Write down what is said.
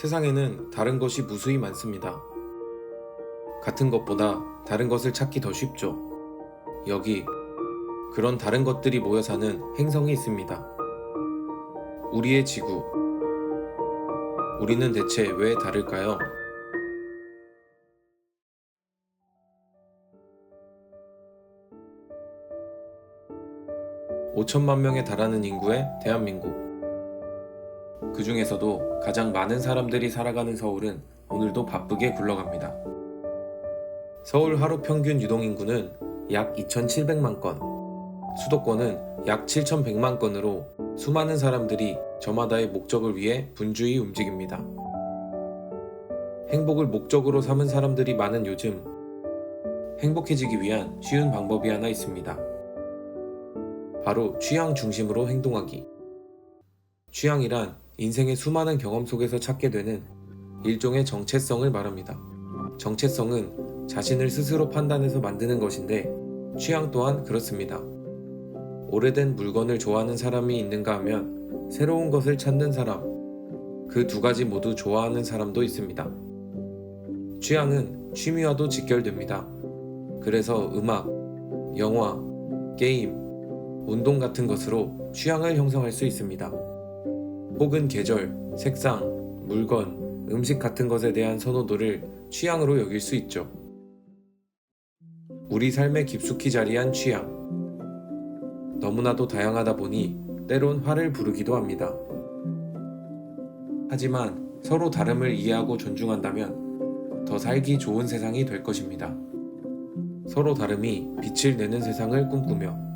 세상에는 다른 것이 무수히 많습니다. 같은 것보다 다른 것을 찾기 더 쉽죠. 여기 그런 다른 것들이 모여 사는 행성이 있습니다. 우리의 지구. 우리는 대체 왜 다를까요? (5천만) 명에 달하는 인구의 대한민국 그 중에서도 가장 많은 사람들이 살아가는 서울은 오늘도 바쁘게 굴러갑니다. 서울 하루 평균 유동인구는 약 2,700만 건, 수도권은 약 7,100만 건으로 수많은 사람들이 저마다의 목적을 위해 분주히 움직입니다. 행복을 목적으로 삼은 사람들이 많은 요즘, 행복해지기 위한 쉬운 방법이 하나 있습니다. 바로 취향 중심으로 행동하기. 취향이란 인생의 수많은 경험 속에서 찾게 되는 일종의 정체성을 말합니다. 정체성은 자신을 스스로 판단해서 만드는 것인데 취향 또한 그렇습니다. 오래된 물건을 좋아하는 사람이 있는가 하면 새로운 것을 찾는 사람, 그 두 가지 모두 좋아하는 사람도 있습니다. 취향은 취미와도 직결됩니다. 그래서 음악, 영화, 게임, 운동 같은 것으로 취향을 형성할 수 있습니다. 혹은 계절, 색상, 물건, 음식 같은 것에 대한 선호도를 취향으로 여길 수 있죠. 우리 삶에 깊숙이 자리한 취향. 너무나도 다양하다 보니 때론 화를 부르기도 합니다. 하지만 서로 다름을 이해하고 존중한다면 더 살기 좋은 세상이 될 것입니다. 서로 다름이 빛을 내는 세상을 꿈꾸며